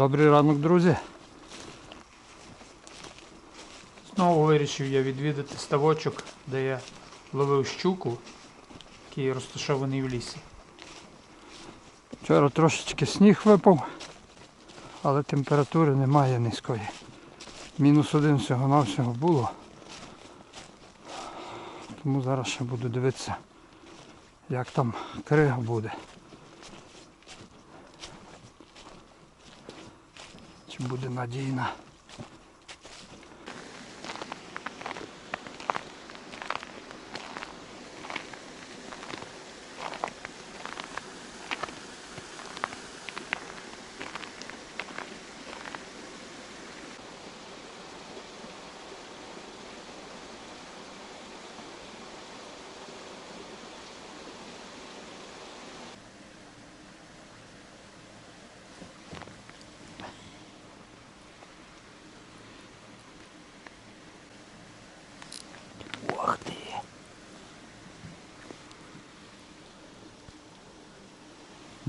Добрий ранок, друзі. Знову вирішив я відвідати ставочок, де я ловив щуку, який розташований в лісі. Вчора трошечки сніг випав, але температури немає низької. Мінус один всього-навсього було. Тому зараз ще буду дивитися, як там крига буде. Буде надійна.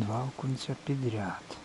Два окунця підряд.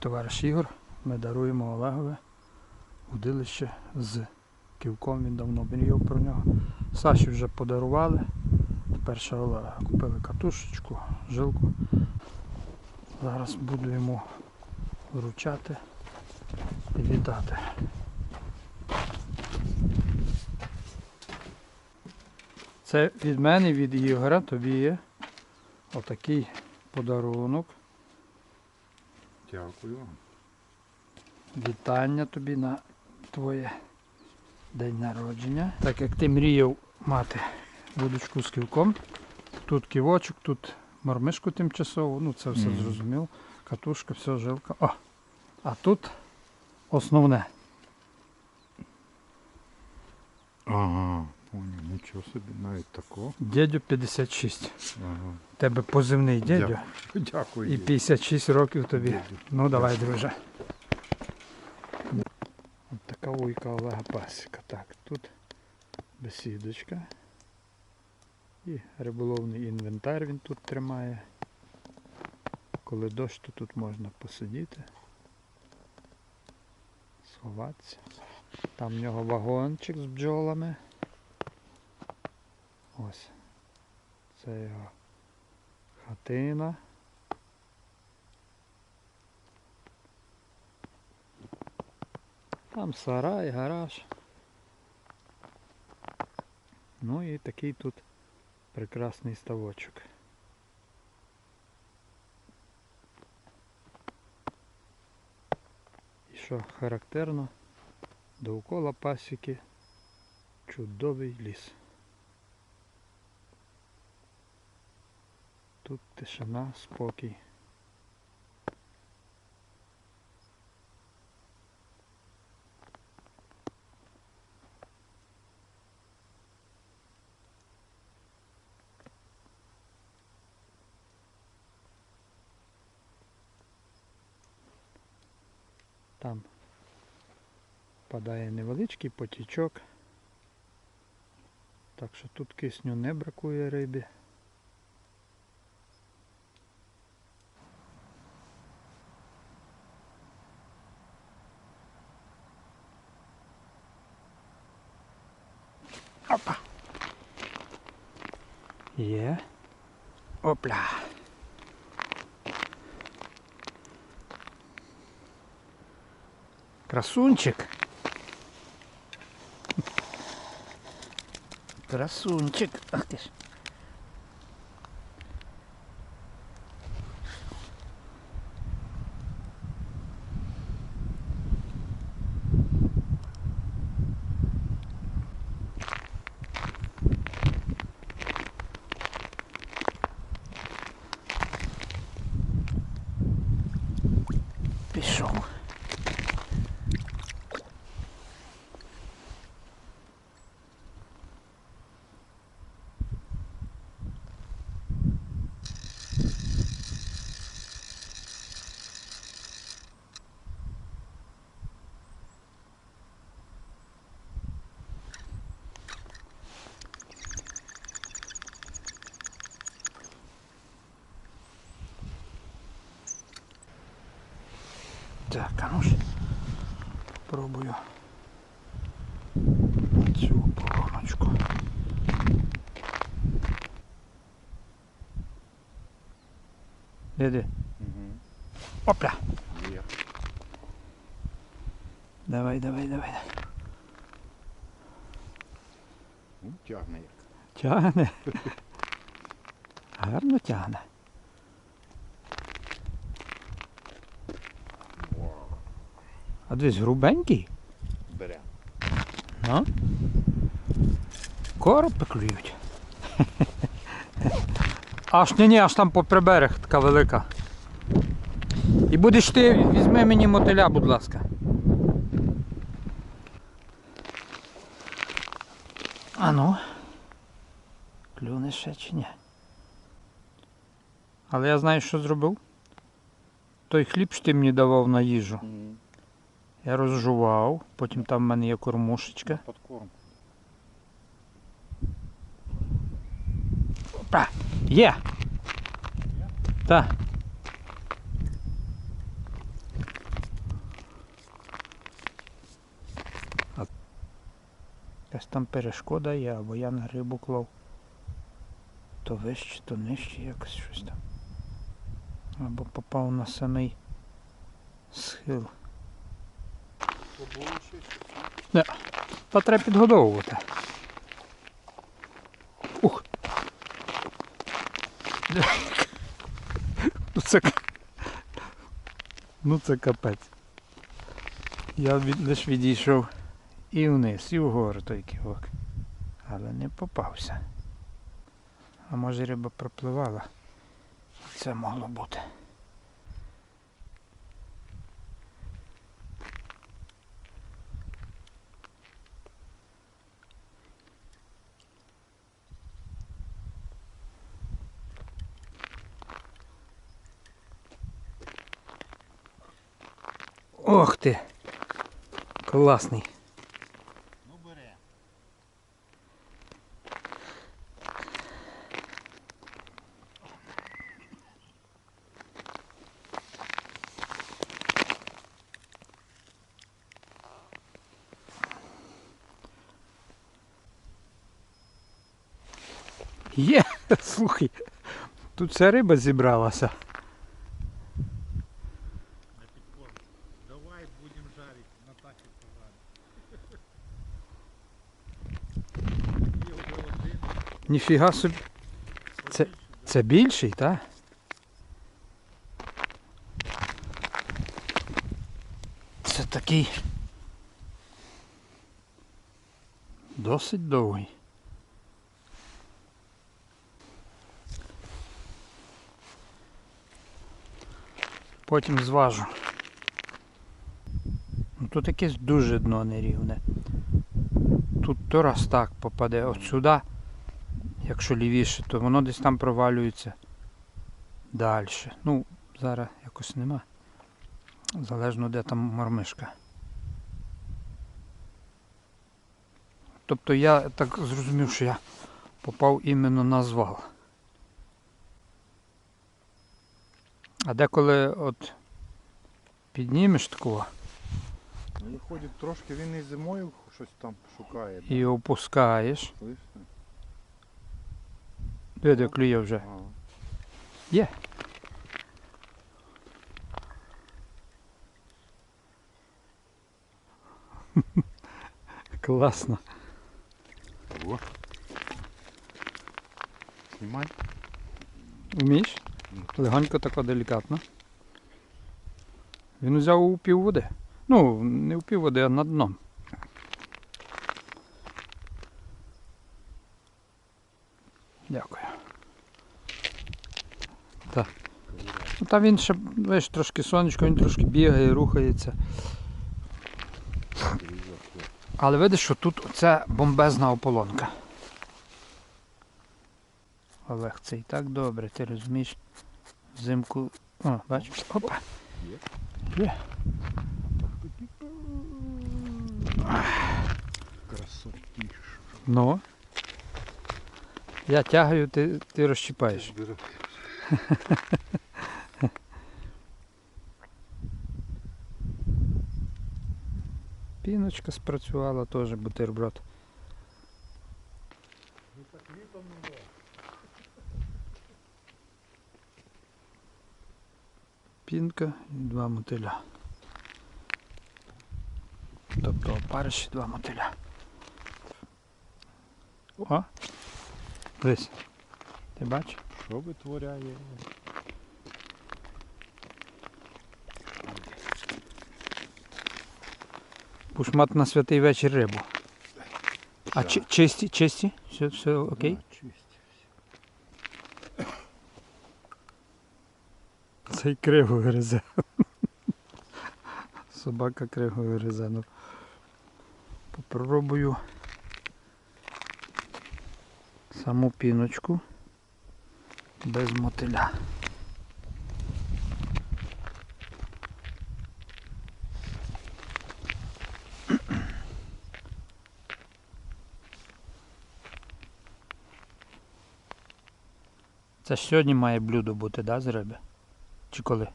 Товариш Ігор. Ми даруємо Олегове удилище з ківком. Він давно мріяв про нього. Саші вже подарували. Тепер ще Олега купили катушечку, жилку. Зараз буду йому вручати і віддати. Це від мене, від Ігоря, тобі є отакий подарунок. Дякую. Вітання тобі на твоє день народження. Так як ти мріяв мати вудочку з ківком, тут ківочок, тут мормишку тимчасово, ну це все Мгм. зрозуміло. Катушка, все, жилка. О! А тут основне. Ага, нічого собі, навіть такого. Дядю 56. Ага. Тебе позивний дядю. Дякую. Дякую. І 56 років тобі. Дядю. Ну давай, друже. От така уйка Олега Пасіка. Так, тут бесідочка. І риболовний інвентар він тут тримає. Коли дощ, то тут можна посидіти. Сховатися. Там в нього вагончик з бджолами. Ось. Це його хатина. Там сарай, гараж. Ну і такий тут прекрасний ставочок. І що характерно, довкола пасіки чудовий ліс. Тут тишина, спокій. Там падає невеличкий потічок. Так що тут кисню не бракує рибі. Опа. Є. Опля. Красунчик. Красунчик. Ах ти ж. Всяка. Ну ж, пробую цю полоночку. Диди. Угу. Опля! Є. Давай, давай, давай. Ну, тягне як. Тягне. Гарно тягне. Вау. А дивись, грубенький. Бере. Ну. Коропи клюють. Аж ні, ні, аж там по приберег така велика. І будеш ти, візьми мені мотиля, будь ласка. А ну. Клюне ще чи ні? Але я знаю, що зробив. Той хліб, що ти мені давав на їжу. Я розжував, потім там в мене є кормушечка. Подкорм. Опа! Є! Так. А- Якась там перешкода є, або я на рибу клав. То вище, то нижче якось щось там. Або попав на самий схил. Щось? Та треба підгодовувати. Ух. Ну це, ну це капець. Я від, лише відійшов і вниз, і вгору той ківок. Але не попався. А може риба пропливала. Це могло бути. Ти! Класний. Ну бере. Є! Слухай, тут вся риба зібралася. На підкорм. Давай будемо жарити на тахі пожарити. Є вже один. Ніфіга собі. Це, це більший, так? Це такий. Досить довгий. Потім зважу. Ну, Тут якесь дуже дно нерівне. Тут то раз так попаде, от сюди якщо лівіше, то воно десь там провалюється далі. Ну, зараз якось нема. Залежно де там мормишка. Тобто я так зрозумів, що я попав іменно на звал. А деколи от піднімеш такого Ну, виходить трошки він і зимою щось там шукає. і опускаєш. Слышно? Де клює вже. Є. Класно. О. Знімай. Вмієш? Легонько тако делікатно. Він взяв у пів води. Ну, не у пів води, а над дном. Дякую. Так. Ну, та він ще, знаєш, трошки сонечко, він трошки бігає, рухається. Але видиш, що тут оця бомбезна ополонка. Олег, це і так добре, ти розумієш? Взимку. О, бачиш? Опа. Є. Є. Красотіш. Ну. Я тягаю, ти, ти розчіпаєш. Піночка спрацювала теж бутерброд. Пінка і два мотиля. Тобто опариші два мотиля. О! Дивись. Ти бачиш? Що витворяє? Пушмат на святий вечір рибу. А чи, чисті, чисті? Все, все окей? Да, чисть. Цей криво гризе. Собака криво гризе. Ну, попробую саму піночку без мотиля. Це ж сьогодні має блюдо бути, да, з риби? Чи коли?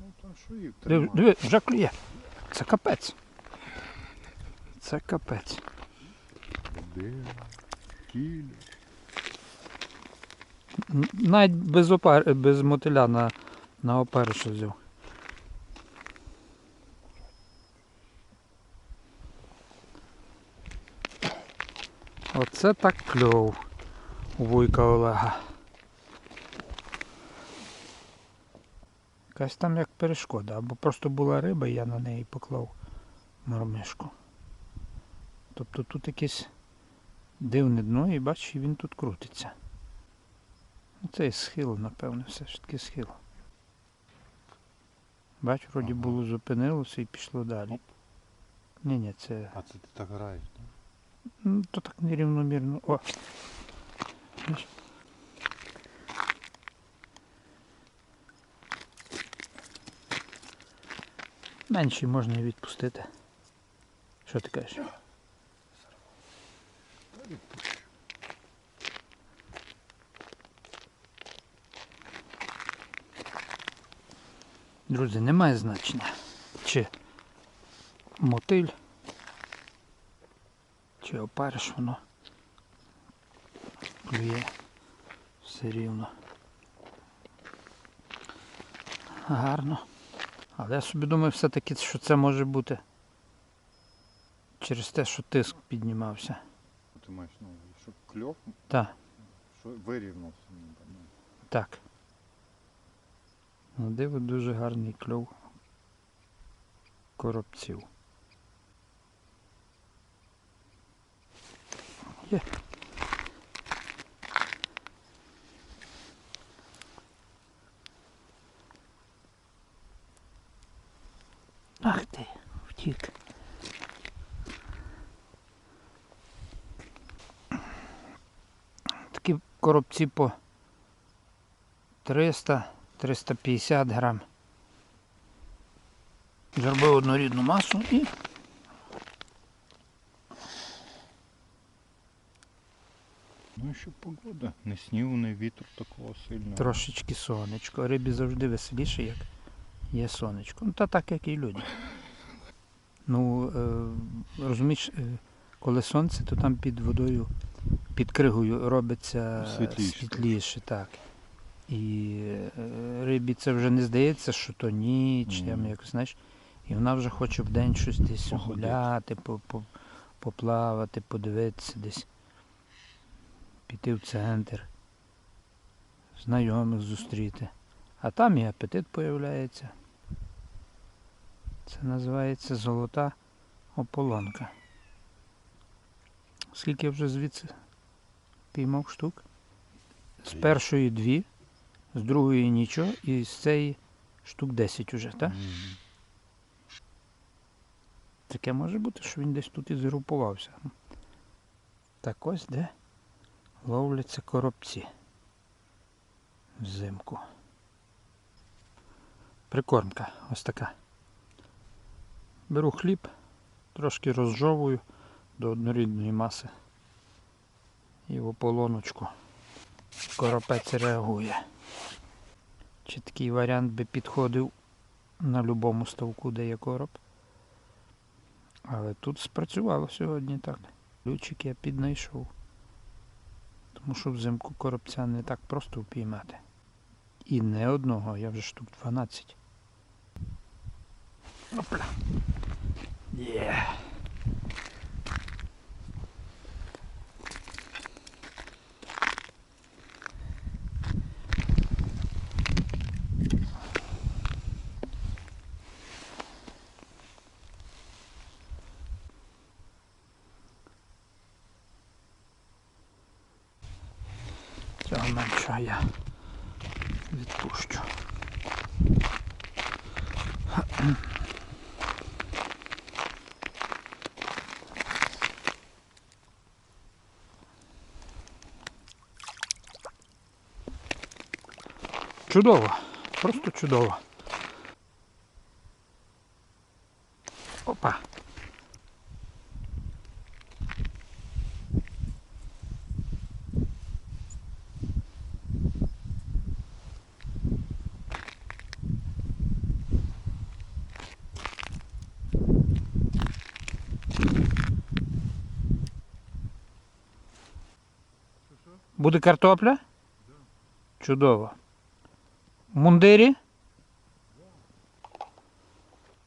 Ну там Диви, тримати? диви, вже клює. Це капець. Це капець. Один, кіль. Навіть без, опар... без мотиля на, на опариша взяв. Оце так кльов у вуйка Олега. Якась там як перешкода, або просто була риба, і я на неї поклав мармишку. Тобто тут якесь дивне дно, і бачиш, він тут крутиться. Ну, Це і схил, напевно, все ж таки схил. Бач, вроді Ага. було зупинилося і пішло далі. Ні, ні, це. А це ти так граєш, так? Ну, то так нерівномірно. О. Менші можна і відпустити. Що ти кажеш? Друзі, немає значення. Чи мотиль, чи опариш воно клює все рівно. Гарно. Але я собі думаю все-таки, що це може бути через те, що тиск піднімався. Ти маєш увазі, щоб кльов, Так, що ну. так. На диво дуже гарний кльов коробців. Є. Ах ти, втік. Такі коробці по 300-350 грам. Зробив однорідну масу і Ну що погода. Не снігу, не вітру такого сильного. трошечки сонечко. Рибі завжди веселіше, як є сонечко. Ну, та так, як і люди. Ну, е, розумієш, е, коли сонце, то там під водою, під кригою робиться Світліше. світліше так. І е, рибі це вже не здається, що то ніч, там якось, знаєш, і вона вже хоче в день щось десь Походити. гуляти, по, по, поплавати, подивитися десь, піти в центр, знайомих зустріти. А там і апетит появляється. Це називається золота ополонка. Скільки я вже звідси піймав штук? З першої дві, з другої нічого, і з цієї штук 10 уже, так? Таке може бути, що він десь тут і згрупувався. Так ось де ловляться коробці взимку. Прикормка ось така. Беру хліб, трошки розжовую до однорідної маси. І в ополоночку коропець реагує. Чи такий варіант би підходив на будь-якому ставку, де є короб. Але тут спрацювало сьогодні так. Ключик я піднайшов. Тому що взимку коробця не так просто впіймати. І не одного, я вже штук 12. Опля. Є. Чудово, просто чудово. Опа. Буде картопля? Чудово. Мундирі?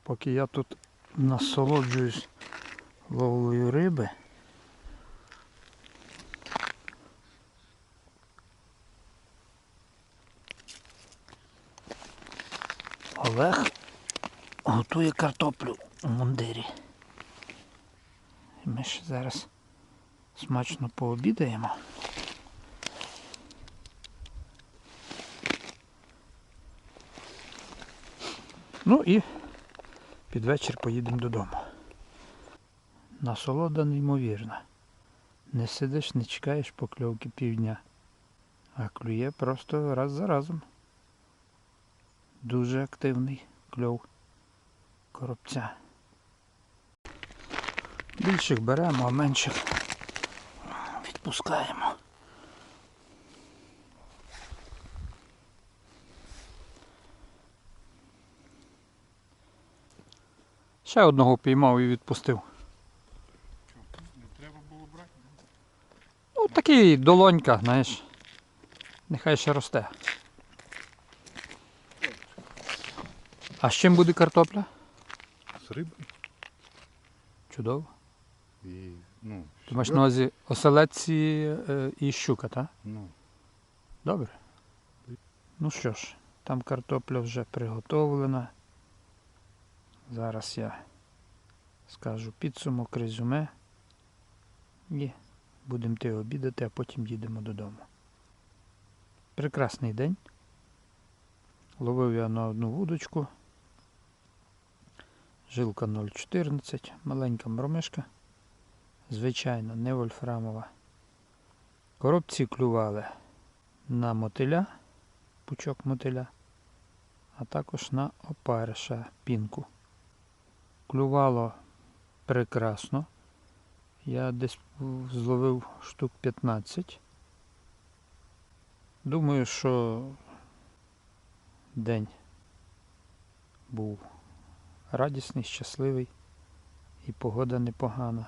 Поки я тут насолоджуюсь ловлею риби. Олег готує картоплю у мундирі. Ми ще зараз смачно пообідаємо. Ну і під вечір поїдемо додому. Насолода неймовірна. Не сидиш, не чекаєш покльовки півдня, а клює просто раз за разом. Дуже активний кльов коробця. Більших беремо, а менших відпускаємо. Ще одного піймав і відпустив. Не треба було брати. Ну, такий долонька, знаєш. Нехай ще росте. А з чим буде картопля? З рибою. Чудово. І, ну, Ти маєш на увазі оселедці е, і щука, так? Ну, Добре. Ну що ж, там картопля вже приготовлена. Зараз я скажу підсумок, резюме. І будемо ти обідати, а потім їдемо додому. Прекрасний день. Ловив я на одну вудочку. Жилка 0,14, маленька мромишка. Звичайно, не вольфрамова. Коробці клювали на мотиля, пучок мотиля, а також на опариша пінку. Клювало прекрасно. Я десь зловив штук 15. Думаю, що день був радісний, щасливий і погода непогана.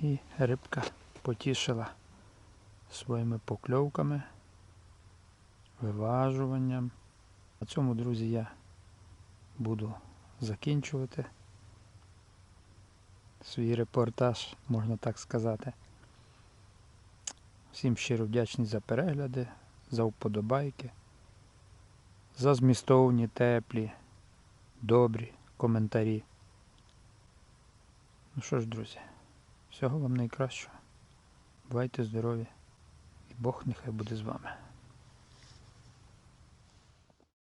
І рибка потішила своїми покльовками, виважуванням. На цьому, друзі, я буду закінчувати свій репортаж, можна так сказати. Всім щиро вдячний за перегляди, за вподобайки, за змістовні, теплі, добрі коментарі. Ну що ж, друзі, всього вам найкращого. Бувайте здорові і Бог нехай буде з вами.